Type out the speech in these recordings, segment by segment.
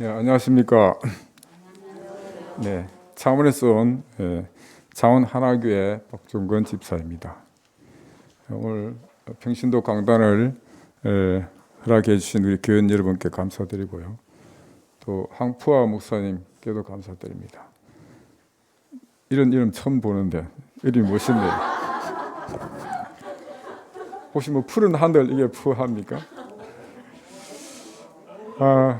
네, 안녕하십니까. 네, 창원에서 온 예, 창원 하나교회 박종건 집사입니다. 오늘 평신도 강단을 예, 허락해 주신 우리 교인 여러분께 감사드리고요. 또 항푸아 목사님께도 감사드립니다. 이런 이름 처음 보는데 이름이 멋있네요. 혹시 뭐 푸른 하늘 이게 푸합니까? 아,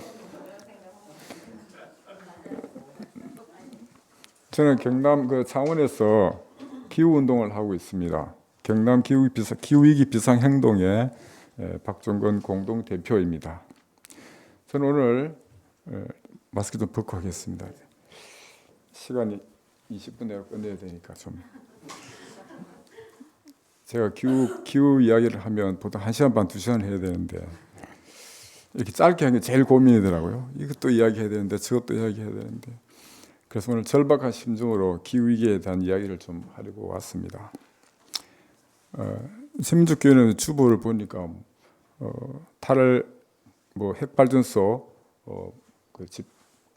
저는 경남 그 창원에서 기후 운동을 하고 있습니다. 경남 기후 비상 기후 위기 비상 행동의 에, 박종건 공동 대표입니다. 저는 오늘 에, 마스크 좀 벗고 하겠습니다. 시간이 20분 내로 끝내야 되니까 좀 제가 기후 기후 이야기를 하면 보통 1시간 반 2시간 해야 되는데 이렇게 짧게 하는 게 제일 고민이더라고요. 이것도 이야기해야 되는데 저것도 이야기해야 되는데 그래서 오늘 절박한 심정으로 기후 위기에 대한 이야기를 좀 하려고 왔습니다. 어, 세민족교회는 주보를 보니까 어, 탈을 뭐 핵발전소 어, 그 집,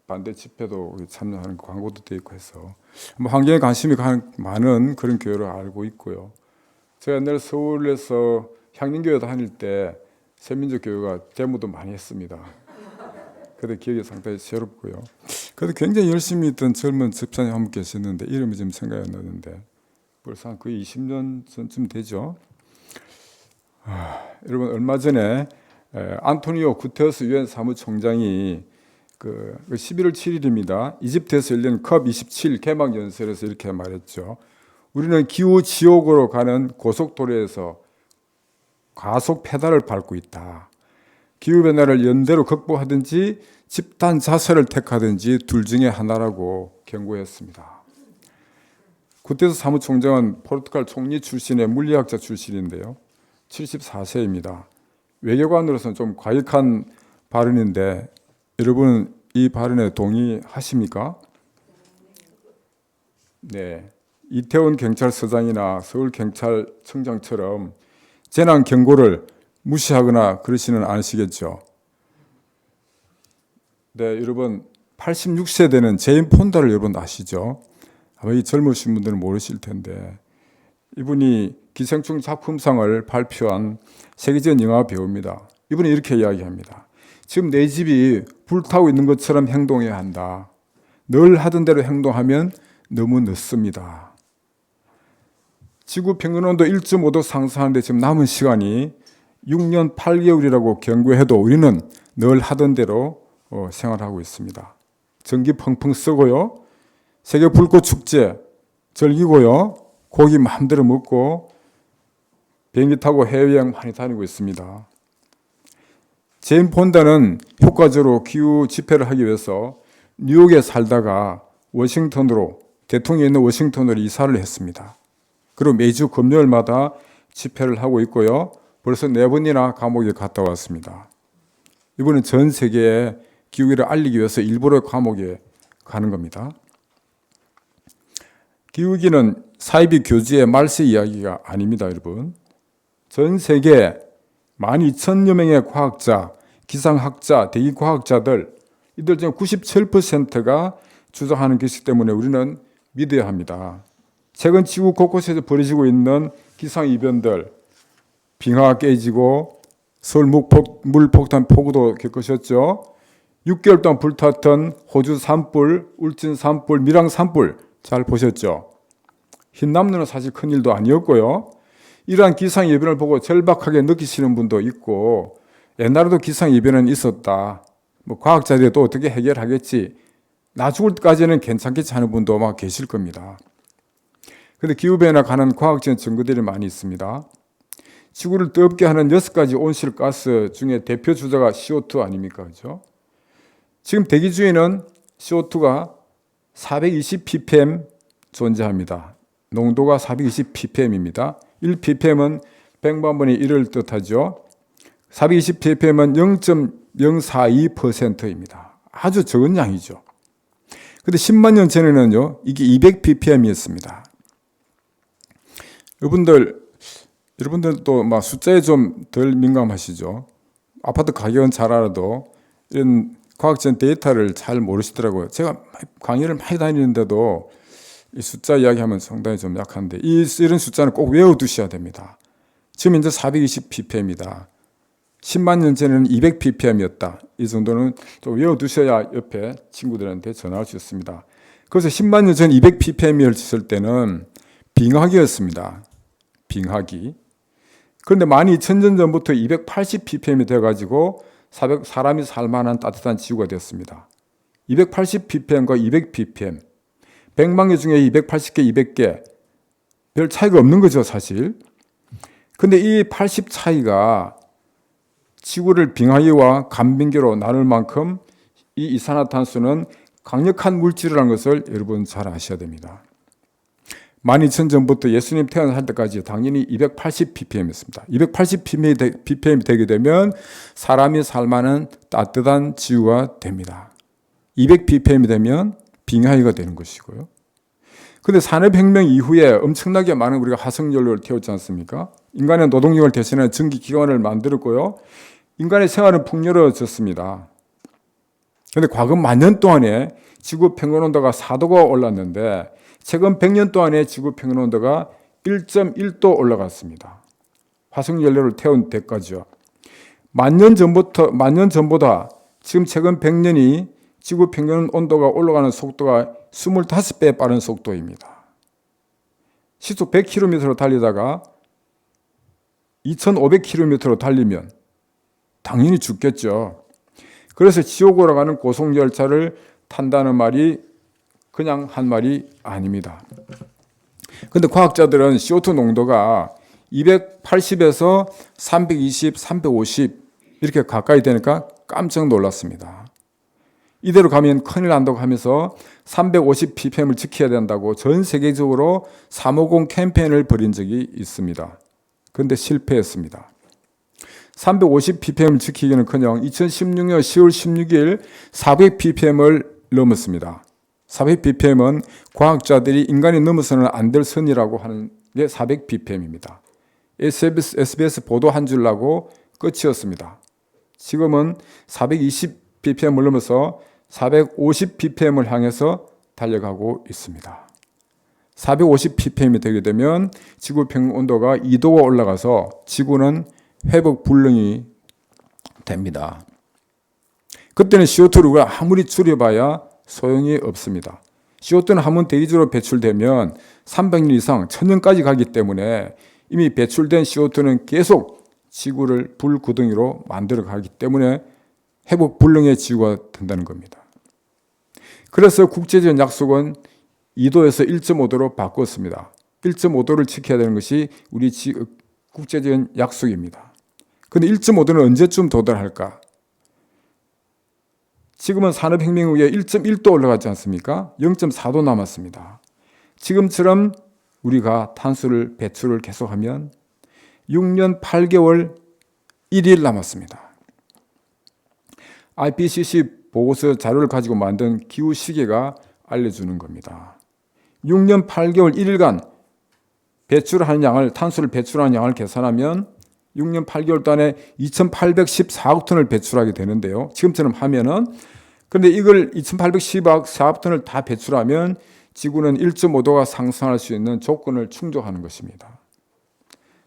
반대 집회도 참여하는 광고도 돼 있고 해서 뭐 환경에 관심이 가- 많은 그런 교회로 알고 있고요. 제가 옛날 서울에서 향림교회 다닐 때 세민족 교회가 데모도 많이 했습니다. 그때 기억이 상당히 새롭고요. 그래도 굉장히 열심히 있던 젊은 집사님 한 분 계셨는데 이름이 지금 생각이 안 나는데 벌써 한 거의 20년 전쯤 되죠. 아, 여러분 얼마 전에 에, 안토니오 구테스 유엔 사무총장이 그 11월 7일입니다. 이집트에서 열린 컵 27 개막 연설에서 이렇게 말했죠. 우리는 기후 지옥으로 가는 고속도로에서 과속 페달을 밟고 있다. 기후 변화를 연대로 극복하든지 집단 자살을 택하든지 둘 중에 하나라고 경고했습니다. 구테스 사무총장은 포르투갈 총리 출신의 물리학자 출신인데요. 74세입니다. 외교관으로서는 좀 과격한 발언인데 여러분 이 발언에 동의하십니까? 네. 이태원 경찰서장이나 서울 경찰청장처럼 재난 경고를 무시하거나 그러시는 않으시겠죠. 네, 여러분 86세대는 제인 폰다를 여러분 아시죠? 아마 이 젊으신 분들은 모르실 텐데 이분이 기생충 작품상을 발표한 세계적인 영화 배우입니다. 이분이 이렇게 이야기합니다. 지금 내 집이 불타고 있는 것처럼 행동해야 한다. 늘 하던 대로 행동하면 너무 늦습니다. 지구 평균 온도 1.5도 상승하는데 지금 남은 시간이 6년 8개월이라고 경고해도 우리는 늘 하던 대로 어, 생활하고 있습니다. 전기 펑펑 쓰고요. 세계 불꽃 축제 즐기고요. 고기 마음대로 먹고 비행기 타고 해외여행 많이 다니고 있습니다. 제인 폰다는 효과적으로 기후 집회를 하기 위해서 뉴욕에 살다가 워싱턴으로 대통령이 있는 워싱턴으로 이사를 했습니다. 그리고 매주 금요일마다 집회를 하고 있고요. 벌써 네 번이나 감옥에 갔다 왔습니다. 이번은 전 세계에 기후를 알리기 위해서 일부러 감옥에 가는 겁니다. 기후기는 사이비 교주의 말세 이야기가 아닙니다, 여러분. 전 세계 12,000여 명의 과학자, 기상학자, 대기과학자들 이들 중 97%가 주장하는 것이기 때문에 우리는 믿어야 합니다. 최근 지구 곳곳에서 벌어지고 있는 기상 이변들, 빙하가 깨지고 서울 물폭, 물폭탄 폭우도 겪으셨죠. 6개월 동안 불탔던 호주 산불, 울진 산불, 밀양 산불 잘 보셨죠. 흰남노는 사실 큰 일도 아니었고요. 이러한 기상 예변을 보고 절박하게 느끼시는 분도 있고 옛날에도 기상 예변은 있었다. 뭐 과학자들이 또 어떻게 해결하겠지. 나 죽을 때까지는 괜찮겠지 하는 분도 아마 계실 겁니다. 근데 기후변화 가는 과학적인 증거들이 많이 있습니다. 지구를 뜨겁게 하는 여섯 가지 온실가스 중에 대표 주자가 CO2 아닙니까? 그죠? 지금 대기 중에는 CO2가 420 ppm 존재합니다. 농도가 420 ppm입니다. 1 ppm은 100만 분의 1을 뜻하죠. 420 ppm은 0.042%입니다. 아주 적은 양이죠. 근데 10만 년 전에는요, 이게 200 ppm이었습니다. 여러분들, 여러분들도 막 숫자에 좀 덜 민감하시죠? 아파트 가격은 잘 알아도 이런 과학적 데이터를 잘 모르시더라고요. 제가 강의를 많이 다니는데도 이 숫자 이야기하면 상당히 좀 약한데 이 이런 숫자는 꼭 외워두셔야 됩니다. 지금 이제 420 ppm이다. 10만 년 전에는 200 ppm이었다. 이 정도는 좀 외워두셔야 옆에 친구들한테 전할 수 있습니다. 그래서 10만 년 전 200 ppm이었을 때는 빙하기였습니다. 빙하기. 그런데 12,000년 전부터 280 ppm이 되어가지고 사람이 살만한 따뜻한 지구가 되었습니다. 280 ppm과 200 ppm, 100만 개 중에 280개, 200개 별 차이가 없는 거죠, 사실. 근데 이 80 차이가 지구를 빙하기와 간빙계로 나눌 만큼 이 이산화탄소는 강력한 물질이라는 것을 여러분 잘 아셔야 됩니다. 12,000전부터 예수님 태어날 때까지 당연히 280 ppm이었습니다. 280 ppm이 되게 되면 사람이 살만한 따뜻한 지구가 됩니다. 200 ppm이 되면 빙하기가 되는 것이고요. 근데 산업혁명 이후에 엄청나게 많은 우리가 화석연료를 태웠지 않습니까? 인간의 노동력을 대신하는 전기기관을 만들었고요. 인간의 생활은 풍요로워졌습니다. 근데 과거 만 년 동안에 지구 평균 온도가 4도가 올랐는데 최근 100년 동안에 지구 평균 온도가 1.1도 올라갔습니다. 화석 연료를 태운 대가죠. 만년 전부터 만년 전보다 지금 최근 100년이 지구 평균 온도가 올라가는 속도가 25배 빠른 속도입니다. 시속 100km로 달리다가 2500km로 달리면 당연히 죽겠죠. 그래서 지옥으로 가는 고속 열차를 탄다는 말이 그냥 한 말이 아닙니다. 근데 과학자들은 CO2 농도가 280에서 320, 350 이렇게 가까이 되니까 깜짝 놀랐습니다. 이대로 가면 큰일 난다고 하면서 350 ppm을 지켜야 된다고 전 세계적으로 350 캠페인을 벌인 적이 있습니다. 그런데 실패했습니다. 350 ppm을 지키기는커녕 2016년 10월 16일 400 ppm을 넘었습니다. 400 ppm은 과학자들이 인간이 넘어서는 안 될 선이라고 하는 게 400 ppm입니다. SBS, SBS 보도 한줄 나고 끝이었습니다. 지금은 420 ppm을 넘어서 450 ppm을 향해서 달려가고 있습니다. 450 ppm이 되게 되면 지구 평균 온도가 2도가 올라가서 지구는 회복 불능이 됩니다. 그때는 CO2를 아무리 줄여봐야 소용이 없습니다. CO2는 한번 대기적으로 배출되면 300년 이상, 1000년까지 가기 때문에 이미 배출된 CO2는 계속 지구를 불구덩이로 만들어 가기 때문에 회복 불능의 지구가 된다는 겁니다. 그래서 국제적인 약속은 2도에서 1.5도로 바꿨습니다. 1.5도를 지켜야 되는 것이 우리 국제적인 약속입니다. 근데 1.5도는 언제쯤 도달할까? 지금은 산업혁명 후에 1.1도 올라갔지 않습니까? 0.4도 남았습니다. 지금처럼 우리가 탄소를 배출을 계속하면 6년 8개월 1일 남았습니다. IPCC 보고서 자료를 가지고 만든 기후 시계가 알려주는 겁니다. 6년 8개월 1일간 배출하는 양을 탄소를 배출하는 양을 계산하면 6년 8개월 동안에 2,814억 톤을 배출하게 되는데요. 지금처럼 하면은 그런데 이걸 2,814억 톤을 다 배출하면 지구는 1.5도가 상승할 수 있는 조건을 충족하는 것입니다.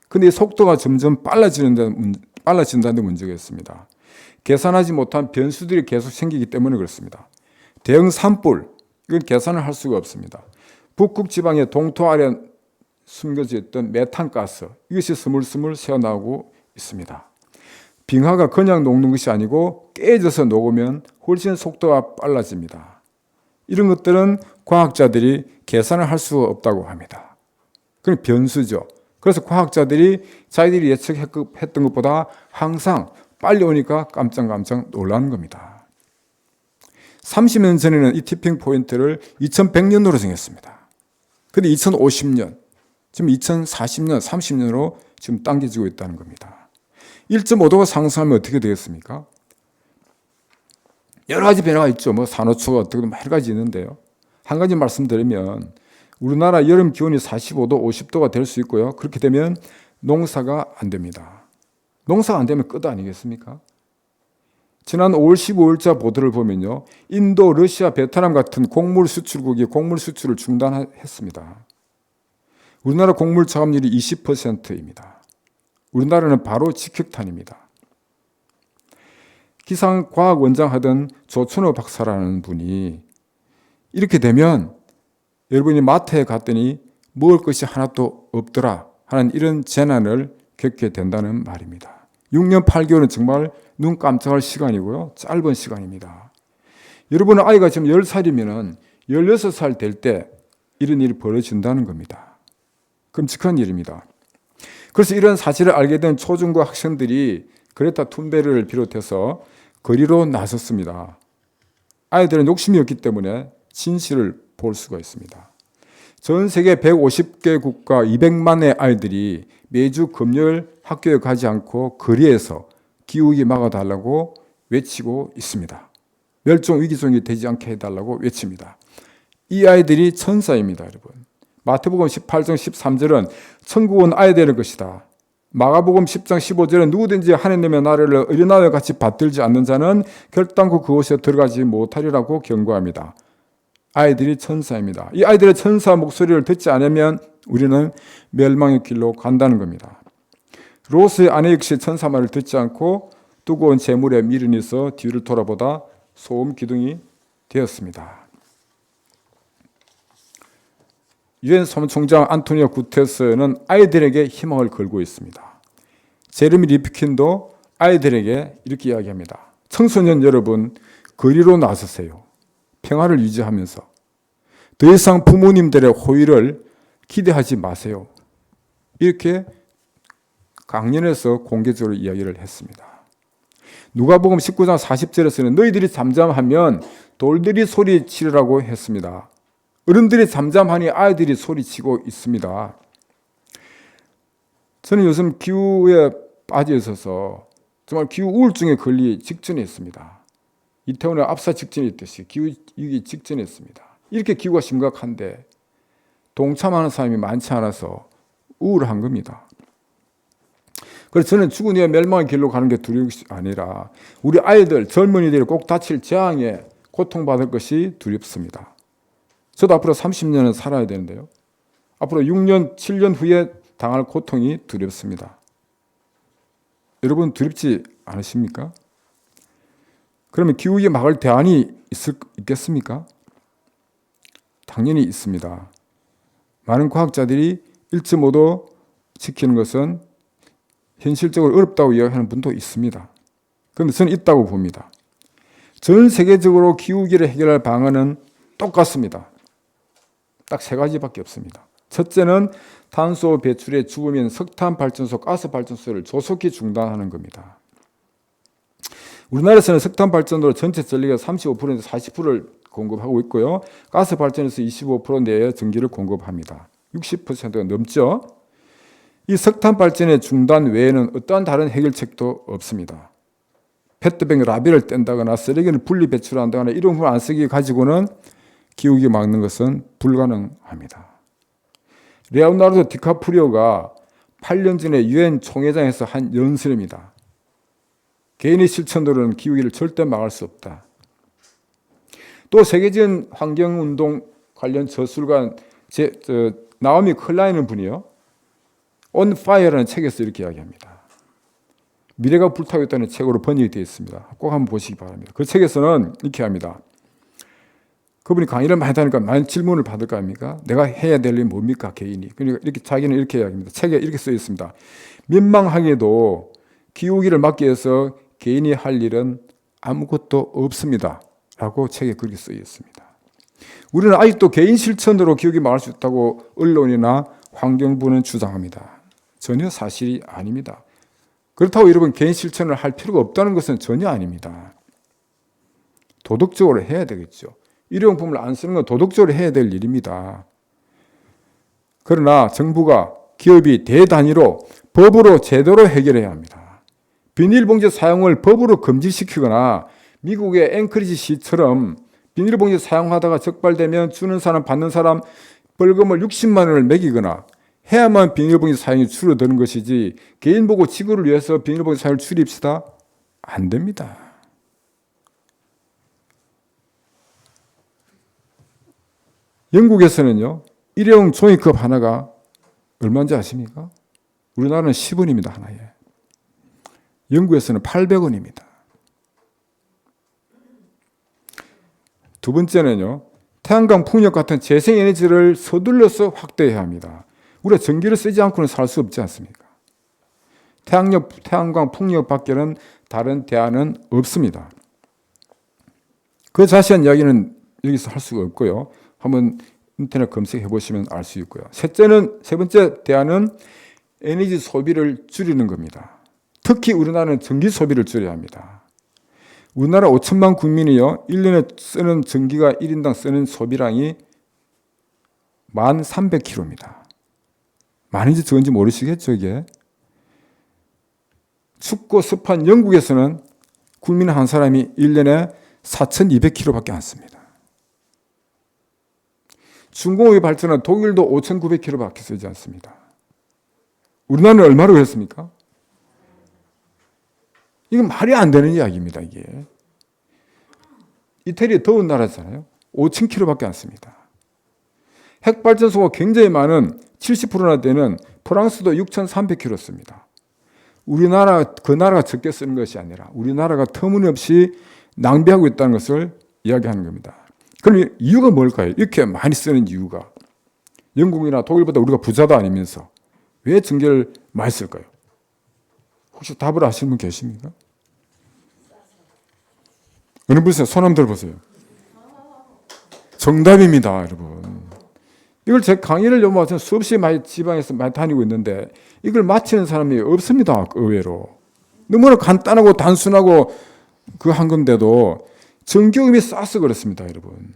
근데 속도가 점점 빨라지는 빨라진다는 문제가 있습니다. 계산하지 못한 변수들이 계속 생기기 때문에 그렇습니다. 대형 산불 이건 계산을 할 수가 없습니다. 북극 지방의 동토 아래 숨겨져 있던 메탄가스 이것이 스물스물 새어나오고 있습니다. 빙하가 그냥 녹는 것이 아니고 깨져서 녹으면 훨씬 속도가 빨라집니다. 이런 것들은 과학자들이 계산을 할 수 없다고 합니다. 그건 변수죠. 그래서 과학자들이 자기들이 예측했던 것보다 항상 빨리 오니까 깜짝깜짝 놀라는 겁니다. 30년 전에는 이 티핑 포인트를 2100년으로 정했습니다. 근데 2050년, 지금 2040년, 30년으로 지금 당겨지고 있다는 겁니다. 1.5도가 상승하면 어떻게 되겠습니까? 여러 가지 변화가 있죠. 뭐 산호초가 어떻게 여러 가지 있는데요. 한 가지 말씀드리면 우리나라 여름 기온이 45도, 50도가 될 수 있고요. 그렇게 되면 농사가 안 됩니다. 농사가 안 되면 끝 아니겠습니까? 지난 5월 15일자 보도를 보면요. 인도, 러시아, 베트남 같은 곡물 수출국이 곡물 수출을 중단했습니다. 우리나라 곡물 차감률이 20%입니다. 우리나라는 바로 직격탄입니다. 기상과학 원장 하던 조천호 박사라는 분이 이렇게 되면 여러분이 마트에 갔더니 먹을 것이 하나도 없더라 하는 이런 재난을 겪게 된다는 말입니다. 6년 8개월은 정말 눈 깜짝할 시간이고요. 짧은 시간입니다. 여러분의 아이가 지금 10살이면 16살 될 때 이런 일이 벌어진다는 겁니다. 끔찍한 일입니다. 그래서 이런 사실을 알게 된 초중고 학생들이 그레타 툰베르를 비롯해서 거리로 나섰습니다. 아이들은 욕심이 없기 때문에 진실을 볼 수가 있습니다. 전 세계 150개 국가 200만의 아이들이 매주 금요일 학교에 가지 않고 거리에서 기후위기 막아달라고 외치고 있습니다. 멸종 위기종이 되지 않게 해달라고 외칩니다. 이 아이들이 천사입니다, 여러분. 마태복음 18장 13절은 천국은 아이들의 것이다. 마가복음 10장 15절은 누구든지 하나님의 나라를 어린아이와 같이 받들지 않는 자는 결단코 그곳에 들어가지 못하리라고 경고합니다. 아이들이 천사입니다. 이 아이들의 천사 목소리를 듣지 않으면 우리는 멸망의 길로 간다는 겁니다. 로스의 아내 역시 천사 말을 듣지 않고 뜨거운 재물에 미련이 있어 뒤를 돌아보다 소음 기둥이 되었습니다. 유엔 사무총장 안토니오 구테스는 아이들에게 희망을 걸고 있습니다. 제르미 리프킨도 아이들에게 이렇게 이야기합니다. 청소년 여러분, 거리로 나서세요. 평화를 유지하면서 더 이상 부모님들의 호의를 기대하지 마세요. 이렇게 강연에서 공개적으로 이야기를 했습니다. 누가복음 19장 40절에서는 너희들이 잠잠하면 돌들이 소리치르라고 했습니다. 어른들이 잠잠하니 아이들이 소리치고 있습니다. 저는 요즘 기후에 빠져 있어서 정말 기후 우울증에 걸리 직전에 있습니다. 이태원의 압사 직전에 있듯이 기후 위기 직전에 있습니다. 이렇게 기후가 심각한데 동참하는 사람이 많지 않아서 우울한 겁니다. 그래서 저는 죽은 후에 멸망의 길로 가는 게 두려운 것이 아니라 우리 아이들, 젊은이들이 꼭 다칠 재앙에 고통받을 것이 두렵습니다. 저도 앞으로 30년은 살아야 되는데요. 앞으로 6년, 7년 후에 당할 고통이 두렵습니다. 여러분 두렵지 않으십니까? 그러면 기후위기 막을 대안이 있을, 있겠습니까? 당연히 있습니다. 많은 과학자들이 1.5도 지키는 것은 현실적으로 어렵다고 이야기하는 분도 있습니다. 그런데 저는 있다고 봅니다. 전 세계적으로 기후위기를 해결할 방안은 똑같습니다. 딱 세 가지밖에 없습니다. 첫째는 탄소 배출의 죽으면 석탄 발전소, 가스 발전소를 조속히 중단하는 겁니다. 우리나라에서는 석탄 발전으로 전체 전력의 35%에서 40%를 공급하고 있고요. 가스 발전에서 25% 내에 전기를 공급합니다. 60%가 넘죠. 이 석탄 발전의 중단 외에는 어떠한 다른 해결책도 없습니다. 페트병 라비를 뗀다거나 쓰레기를 분리 배출한다거나 이런 걸 안 쓰기 가지고는 기후기 막는 것은 불가능합니다. 레오나르도 디카프리오가 8년 전에 유엔 총회장에서 한 연설입니다. 개인의 실천으로는 기후기를 절대 막을 수 없다. 또 세계적인 환경운동 관련 저술가 제, 저, 나오미 클라이는 분이요. On Fire라는 책에서 이렇게 이야기합니다. 미래가 불타고 있다는 책으로 번역이 되어 있습니다. 꼭 한번 보시기 바랍니다. 그 책에서는 이렇게 합니다. 그분이 강의를 많이 하니까 많은 질문을 받을 거 아닙니까? 내가 해야 될 일이 뭡니까, 개인이? 그러니까 이렇게 자기는 이렇게 이야기합니다. 책에 이렇게 써 있습니다. 민망하게도 기후기를 막기 위해서 개인이 할 일은 아무것도 없습니다. 라고 책에 그렇게 써 있습니다. 우리는 아직도 개인 실천으로 기후기 막을 수 있다고 언론이나 환경부는 주장합니다. 전혀 사실이 아닙니다. 그렇다고 여러분 개인 실천을 할 필요가 없다는 것은 전혀 아닙니다. 도덕적으로 해야 되겠죠. 일회용품을 안 쓰는 건 도덕적으로 해야 될 일입니다. 그러나 정부가 기업이 대단위로 법으로 제대로 해결해야 합니다. 비닐봉지 사용을 법으로 금지시키거나 미국의 앵크리지 시처럼 비닐봉지 사용하다가 적발되면 주는 사람 받는 사람 벌금을 60만 원을 매기거나 해야만 비닐봉지 사용이 줄어드는 것이지 개인 보고 지구를 위해서 비닐봉지 사용을 줄입시다 안 됩니다. 영국에서는요, 일회용 종이컵 하나가 얼마인지 아십니까? 우리나라는 10원입니다, 하나에. 영국에서는 800원입니다. 두 번째는요, 태양광 풍력 같은 재생에너지를 서둘러서 확대해야 합니다. 우리가 전기를 쓰지 않고는 살 수 없지 않습니까? 태양력, 태양광 풍력 밖에는 다른 대안은 없습니다. 그 자세한 이야기는 여기서 할 수가 없고요. 한번 인터넷 검색해 보시면 알 수 있고요. 셋째는 세 번째 대안은 에너지 소비를 줄이는 겁니다. 특히 우리나라는 전기 소비를 줄여야 합니다. 우리나라 5천만 국민이요. 1년에 쓰는 전기가 1인당 쓰는 소비량이 1,300kg입니다. 많은지 적은지 모르시겠죠, 이게? 춥고 습한 영국에서는 국민 한 사람이 1년에 4,200kg밖에 안 씁니다. 중공업이 발전한 독일도 5,900kg밖에 쓰지 않습니다. 우리나라는 얼마로 했습니까? 이건 말이 안 되는 이야기입니다, 이게. 이태리 더운 나라잖아요. 5,000km밖에 안 씁니다. 핵발전소가 굉장히 많은 70%나 되는 프랑스도 6,300km 씁니다. 우리나라, 그 나라가 적게 쓰는 것이 아니라 우리나라가 터무니없이 낭비하고 있다는 것을 이야기하는 겁니다. 그럼 이유가 뭘까요? 이렇게 많이 쓰는 이유가. 영국이나 독일보다 우리가 부자도 아니면서 왜 전기를 많이 쓸까요? 혹시 답을 아시는 분 계십니까? 어느 분이세요? 손 한번 들어보세요. 정답입니다, 여러분. 이걸 제 강의를 요마서 수없이 많이 지방에서 많이 다니고 있는데 이걸 마치는 사람이 없습니다, 의외로. 너무나 간단하고 단순하고 그 한 건데도 전기요금이 싸서 그렇습니다, 여러분.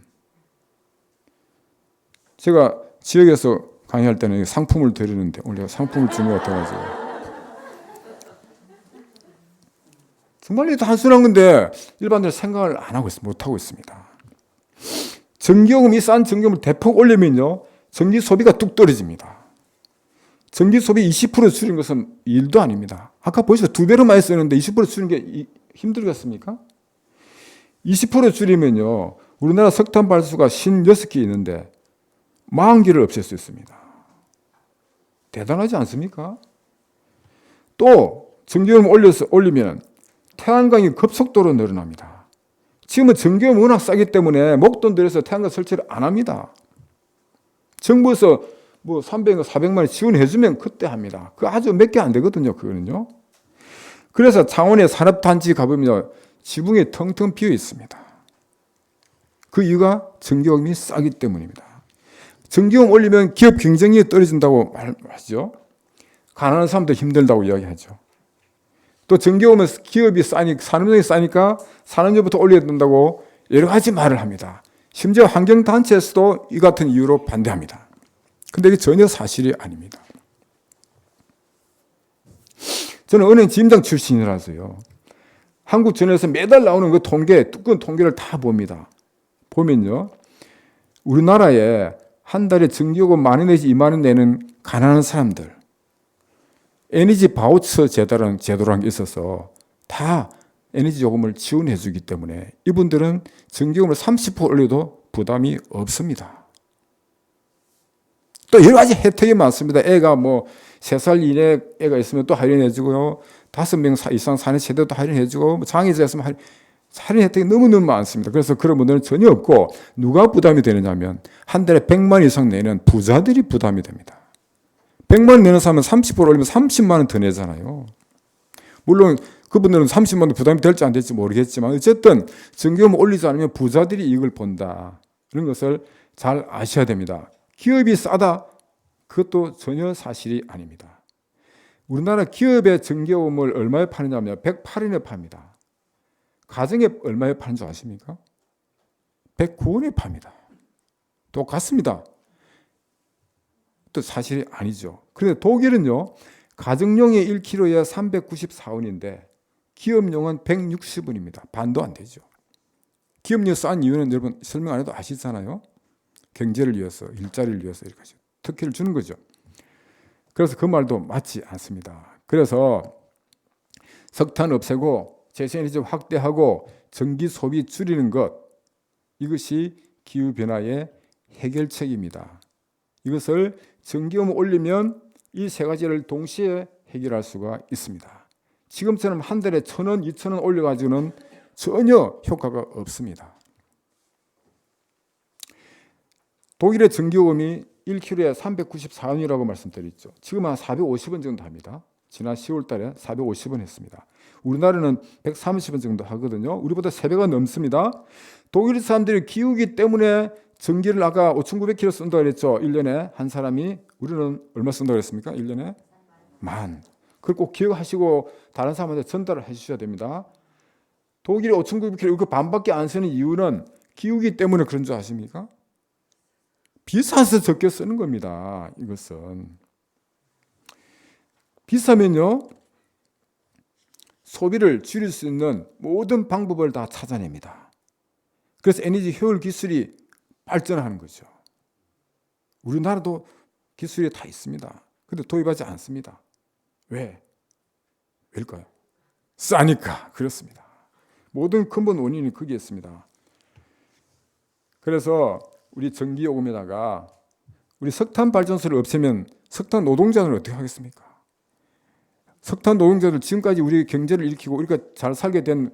제가 지역에서 강의할 때는 상품을 드리는데 오늘 상품을 주는 것 같아가지고 정말 단순한 건데 일반들 생각을 안 하고 있, 못 하고 있습니다. 전기요금이 싼 전기요금을 대폭 올리면요 전기 소비가 뚝 떨어집니다. 전기 소비 20% 줄인 것은 일도 아닙니다. 아까 보시죠 두 배로 많이 쓰는데 20% 줄인 게 힘들겠습니까? 20% 줄이면요 우리나라 석탄 발수가 56개 있는데 40개를 없앨 수 있습니다. 대단하지 않습니까? 또 전기요금 올려서 올리면 태양광이 급속도로 늘어납니다. 지금은 전기요금 워낙 싸기 때문에 목돈 들여서 태양광 설치를 안 합니다. 정부에서 뭐 300만 400만 원 지원해 주면 그때 합니다. 그 아주 몇 개 안 되거든요, 그거는요. 그래서 창원의 산업단지 가보면 지붕이 텅텅 비어 있습니다. 그 이유가 전기요금이 싸기 때문입니다. 전기요금 올리면 기업 경쟁력이 떨어진다고 말하죠. 가난한 사람도 힘들다고 이야기하죠. 또 전기요금은 기업이 싸니 산업용이 싸니까 산업용부터 올려야 된다고 여러 가지 말을 합니다. 심지어 환경단체에서도 이 같은 이유로 반대합니다. 근데 이게 전혀 사실이 아닙니다. 저는 은행 지점장 출신이라서요. 한국 전에서 매달 나오는 그 통계, 두꺼운 통계를 다 봅니다. 보면요. 우리나라에 한 달에 전기요금 만 원 내지 이만 원 내는 가난한 사람들, 에너지 바우처 제도라는 제도라는 게 있어서 다 에너지 요금을 지원해 주기 때문에 이분들은 전기요금을 30% 올려도 부담이 없습니다. 또 여러 가지 혜택이 많습니다. 애가 뭐세살 이내 애가 있으면 또 할인해 주고요. 다섯 명 이상 사는 세대도 할인해 주고 뭐 장애자 있으면 할인, 할인 혜택이 너무너무 많습니다. 그래서 그런 분들은 전혀 없고 누가 부담이 되느냐면 한 달에 100만 이상 내는 부자들이 부담이 됩니다. 100만 원 내는 사람은 30% 올리면 30만 원 더 내잖아요. 물론 그분들은 30만 원 부담이 될지 안 될지 모르겠지만 어쨌든 전기요금 올리지 않으면 부자들이 이익을 본다. 이런 것을 잘 아셔야 됩니다. 기업이 싸다? 그것도 전혀 사실이 아닙니다. 우리나라 기업의 전기요금을 얼마에 파느냐면 108원에 팝니다. 가정에 얼마에 파는 줄 아십니까? 109원에 팝니다. 똑같습니다. 또 사실이 아니죠. 그런데 독일은요, 가정용이 1kg에 394원인데 기업용은 160원입니다. 반도 안 되죠. 기업용 싼 이유는 여러분 설명 안 해도 아시잖아요. 경제를 위해서, 일자리를 위해서 이렇게 특혜를 주는 거죠. 그래서 그 말도 맞지 않습니다. 그래서 석탄 없애고 재생에너지 확대하고 전기 소비 줄이는 것 이것이 기후 변화에 해결책입니다. 이것을 전기요금 올리면 이 세 가지를 동시에 해결할 수가 있습니다. 지금처럼 한 달에 천 원, 이천 원 올려가지고는 전혀 효과가 없습니다. 독일의 전기요금이 1kg에 394원이라고 말씀드렸죠. 지금 한 450원 정도 합니다. 지난 10월 달에 450원 했습니다. 우리나라는 130원 정도 하거든요. 우리보다 3배가 넘습니다. 독일 사람들이 기후기 때문에 전기를 아까 5,900kg 쓴다고 그랬죠. 1년에 한 사람이 우리는 얼마 쓴다고 그랬습니까? 1년에 만. 그걸 꼭 기억하시고 다른 사람한테 전달을 해 주셔야 됩니다. 독일이 5,900kg 그 반밖에 안 쓰는 이유는 기후기 때문에 그런 줄 아십니까? 비싸서 적게 쓰는 겁니다. 이것은 비싸면요 소비를 줄일 수 있는 모든 방법을 다 찾아냅니다. 그래서 에너지 효율 기술이 발전하는 거죠. 우리나라도 기술이 다 있습니다. 근데 도입하지 않습니다. 왜? 왜일까요? 싸니까 그렇습니다. 모든 근본 원인이 거기에 있습니다. 그래서 우리 전기요금에다가 우리 석탄 발전소를 없애면 석탄 노동자는 어떻게 하겠습니까? 석탄 노동자들 지금까지 우리 경제를 일으키고 우리가 잘 살게 된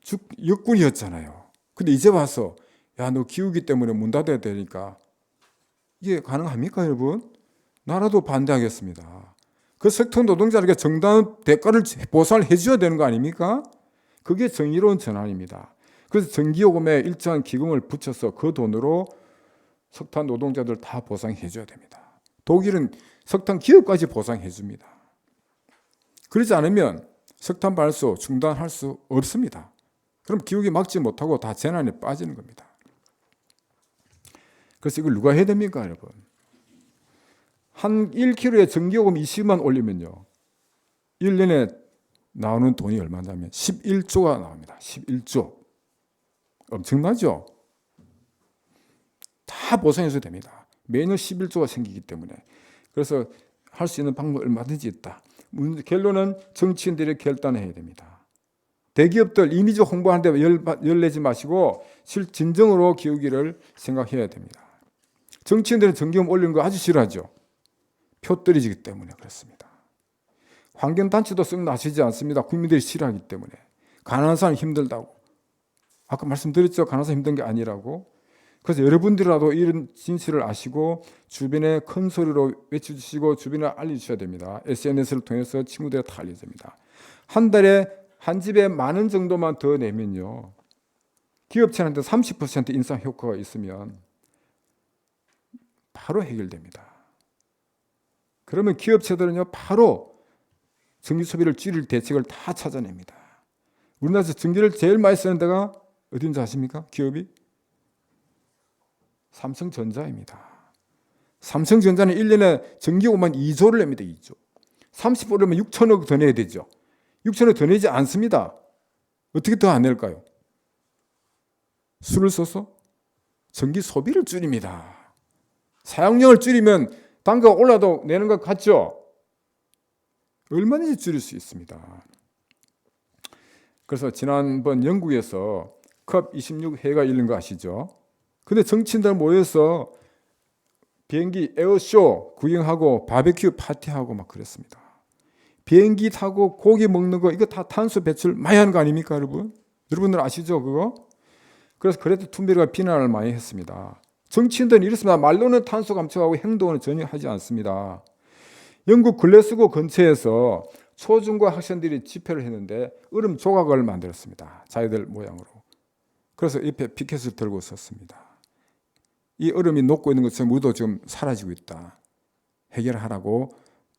주, 역군이었잖아요. 근데 이제 와서 야 너 기후기 때문에 문 닫아야 되니까 이게 가능합니까 여러분? 나라도 반대하겠습니다. 그 석탄 노동자에게 정당한 대가를 보상을 해줘야 되는 거 아닙니까? 그게 정의로운 전환입니다. 그래서 전기요금에 일정한 기금을 붙여서 그 돈으로 석탄 노동자들 다 보상해 줘야 됩니다. 독일은 석탄 기업까지 보상해 줍니다. 그러지 않으면 석탄 발수 중단할 수 없습니다. 그럼 기후기 막지 못하고 다 재난에 빠지는 겁니다. 그래서 이걸 누가 해야 됩니까, 여러분? 한 1kg에 전기요금 20만 올리면요. 1년에 나오는 돈이 얼마냐면 11조가 나옵니다. 11조. 엄청나죠? 다 보상해줘야 됩니다. 매년 11조가 생기기 때문에. 그래서 할 수 있는 방법 얼마든지 있다. 결론은 정치인들이 결단해야 됩니다. 대기업들 이미지 홍보하는데 열, 열내지 마시고 실 진정으로 기우기를 생각해야 됩니다. 정치인들은 전기요금 올리는 거 아주 싫어하죠. 표 떨어지기 때문에 그렇습니다. 환경단체도 썩 나시지 않습니다. 국민들이 싫어하기 때문에. 가난한 사람 힘들다고. 아까 말씀드렸죠. 가난한 사람 힘든 게 아니라고. 그래서 여러분들이라도 이런 진실을 아시고 주변에 큰 소리로 외쳐주시고 주변에 알려주셔야 됩니다. SNS를 통해서 친구들에 다 알려집니다. 한 달에 한 집에 만 원 정도만 더 내면요. 기업체한테 30% 인상 효과가 있으면 바로 해결됩니다. 그러면 기업체들은요, 바로 전기 소비를 줄일 대책을 다 찾아냅니다. 우리나라에서 전기를 제일 많이 쓰는 데가 어딘지 아십니까? 기업이? 삼성전자입니다. 삼성전자는 1년에 전기요금만 2조를 냅니다. 2조. 30%면 6천억 더 내야 되죠. 6천억 더 내지 않습니다. 어떻게 더 안 낼까요? 수를 써서 전기 소비를 줄입니다. 사용량을 줄이면 단가가 올라도 내는 것 같죠? 얼마든지 줄일 수 있습니다. 그래서 지난번 영국에서 컵 26회가 열린 거 아시죠? 근데 정치인들 모여서 비행기 에어쇼 구경하고 바베큐 파티하고 막 그랬습니다. 비행기 타고 고기 먹는 거 이거 다 탄소 배출 많이 하는 거 아닙니까, 여러분? 여러분들 아시죠, 그거? 그래서 그래도 툰베리가 비난을 많이 했습니다. 정치인들은 이렇습니다. 말로는 탄소 감축하고 행동은 전혀 하지 않습니다. 영국 글래스고 근처에서 초중고 학생들이 집회를 했는데 얼음 조각을 만들었습니다. 자기들 모양으로. 그래서 옆에 피켓을 들고 섰습니다. 이 얼음이 녹고 있는 것처럼 우리도 지금 사라지고 있다. 해결하라고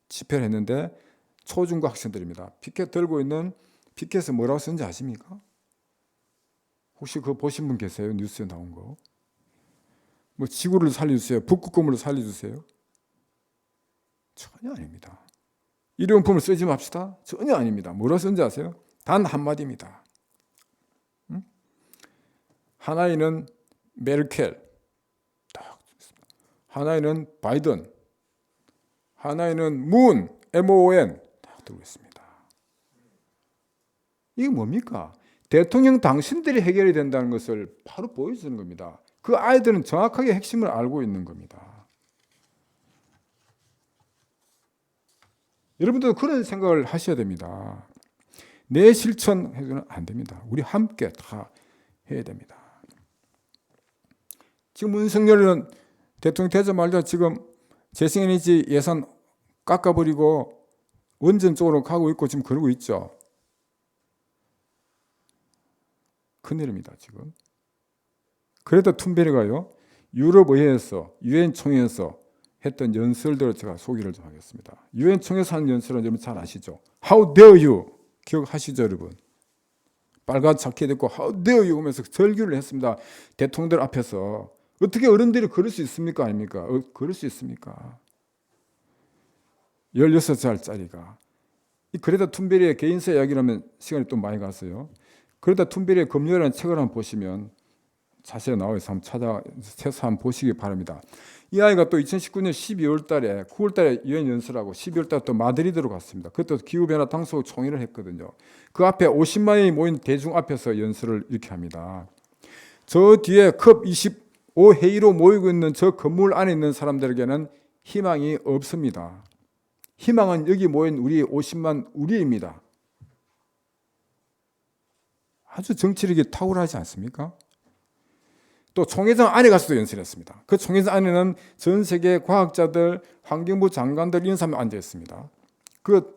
집회를 했는데 초중고 학생들입니다. 피켓 들고 있는 피켓에 뭐라고 쓰는지 아십니까? 혹시 그거 보신 분 계세요? 뉴스에 나온 거. 뭐 지구를 살려주세요. 북극곰을 살려주세요. 전혀 아닙니다. 일용품을 쓰지 맙시다. 전혀 아닙니다. 뭐라 쓰는지 아세요? 단 한마디입니다. 응? 하나에는 메르켈, 하나에는 바이든, 하나에는 문, MON 딱 들고 있습니다. 이게 뭡니까? 대통령 당신들이 해결이 된다는 것을 바로 보여주는 겁니다. 그 아이들은 정확하게 핵심을 알고 있는 겁니다. 여러분들도 그런 생각을 하셔야 됩니다. 내 실천 해서는 안 됩니다. 우리 함께 다 해야 됩니다. 지금 문성열은 대통령 되자마자 지금 재생에너지 예산 깎아버리고 원전 쪽으로 가고 있고 지금 그러고 있죠. 큰일입니다 지금. 그래도 툰베리가요 유럽 의회에서 유엔 총회에서 했던 연설대로 제가 소개를 좀 하겠습니다. 유엔 총회에서 하는 연설은 여러분 잘 아시죠? How dare you 기억하시죠 여러분? 빨간 자켓 입고 How dare you 하면서 설교를 했습니다. 대통령들 앞에서 어떻게 어른들이 그럴 수 있습니까 아닙니까? 어, 그럴 수 있습니까? 16살짜리가 이 그레타 툰베리의 개인사 이야기를 하면 시간이 또 많이 갔어요. 그레타 툰베리의 검열이라는 책을 한번 보시면 자세히 나와 있어 한번 찾아 채서 한번 보시기 바랍니다. 이 아이가 또 2019년 12월 달에 9월 달에 유엔 연설하고 12월 달에 또 마드리드로 갔습니다. 그것도 기후변화 당소 총회를 했거든요. 그 앞에 50만이 모인 대중 앞에서 연설을 이렇게 합니다. 저 뒤에 컵 25 회의로 모이고 있는 저 건물 안에 있는 사람들에게는 희망이 없습니다. 희망은 여기 모인 우리 50만 우리입니다. 아주 정치력이 탁월하지 않습니까? 또 총회장 안에 가서도 연설했습니다. 그 총회장 안에는 전 세계 과학자들, 환경부 장관들 이런 사람이 앉아 있습니다. 그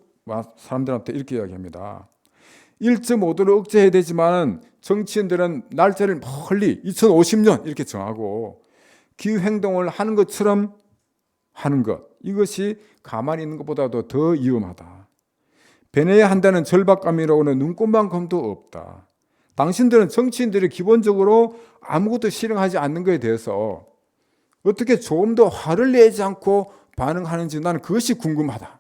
사람들한테 이렇게 이야기합니다. 1.5도를 억제해야 되지만 정치인들은 날짜를 멀리 2050년 이렇게 정하고 기후 행동을 하는 것처럼 하는 것 이것이 가만히 있는 것보다도 더 위험하다. 베네야 한다는 절박감이라고는 눈꽃만큼도 없다. 당신들은 정치인들이 기본적으로 아무것도 실행하지 않는 것에 대해서 어떻게 조금 더 화를 내지 않고 반응하는지 나는 그것이 궁금하다.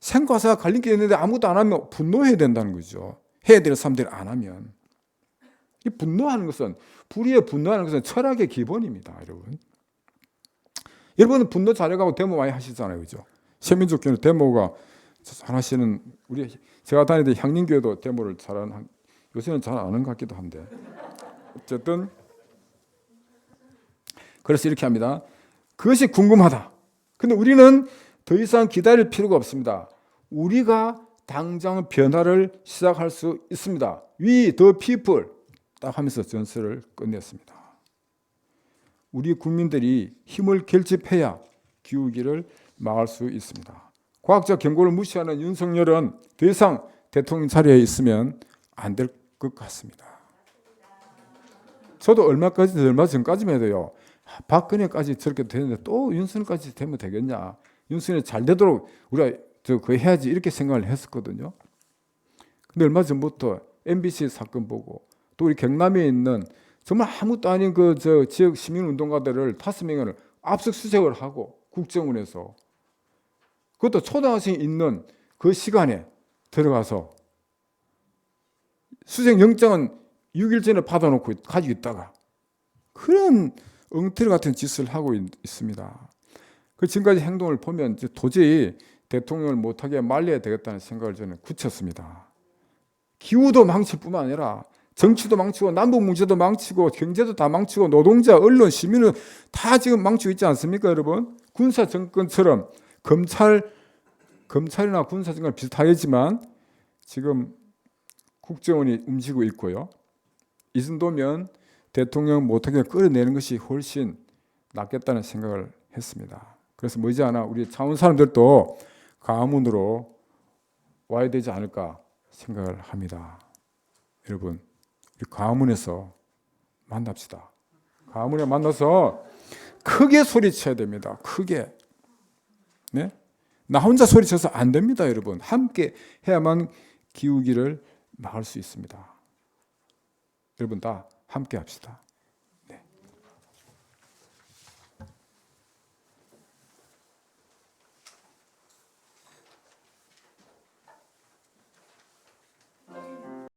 생과사가 갈림길이 있는데 아무것도 안 하면 분노해야 된다는 거죠. 해야 될 사람들이 안 하면. 이 분노하는 것은 불의에 분노하는 것은 철학의 기본입니다, 여러분. 여러분은 분노 잘해가고 데모 많이 하시잖아요, 그죠? 세민족교는 데모가 잘하시는 우리 제가 다니던 향림교회도 데모를 잘하는 요새는 잘안 하는 것 같기도 한데 어쨌든 그래서 이렇게 합니다. 그것이 궁금하다. 근데 우리는 더 이상 기다릴 필요가 없습니다. 우리가 당장 변화를 시작할 수 있습니다. We the people 딱 하면서 전설을 끝냈습니다. 우리 국민들이 힘을 결집해야 기후기를 막을 수 있습니다. 과학적 경고를 무시하는 윤석열은 더 이상 대통령 자리에 있으면 안 될 것 같습니다. 저도 얼마까지 얼마 전까지만 해도요. 박근혜까지 저렇게 되는데 또 윤석열까지 되면 되겠냐? 윤석열이 잘 되도록 우리가 저그 해야지 이렇게 생각을 했었거든요. 근데 얼마 전부터 MBC 사건 보고 또 우리 경남에 있는 정말 아무것도 아닌 그 저 지역 시민 운동가들을 다섯 명을 압수수색을 하고 국정원에서 그것도 초등학생이 있는 그 시간에 들어가서 수색 영장은 6일 전에 받아놓고 가지고 있다가 그런 엉터리 같은 짓을 하고 있, 습니다 그 지금까지 행동을 보면 도저히 대통령을 못하게 말려야 되겠다는 생각을 저는 굳혔습니다. 기후도 망칠 뿐만 아니라 정치도 망치고 남북 문제도 망치고 경제도 다 망치고 노동자, 언론, 시민은 다 지금 망치고 있지 않습니까, 여러분? 군사 정권처럼 검찰 검찰이나 군사 정권 비슷하겠지만 지금 국정원이 움직이고 있고요. 이 정도면 대통령 못하게 끌어내는 것이 훨씬 낫겠다는 생각을 했습니다. 그래서 머지않아 우리 차원 사람들도 가문으로 와야 되지 않을까 생각을 합니다. 여러분, 우리 가문에서 만납시다. 가문에 만나서 크게 소리쳐야 됩니다. 크게. 네? 나 혼자 소리쳐서 안 됩니다, 여러분. 함께 해야만 기우기를 막을 수 있습니다. 여러분 다 함께 합시다.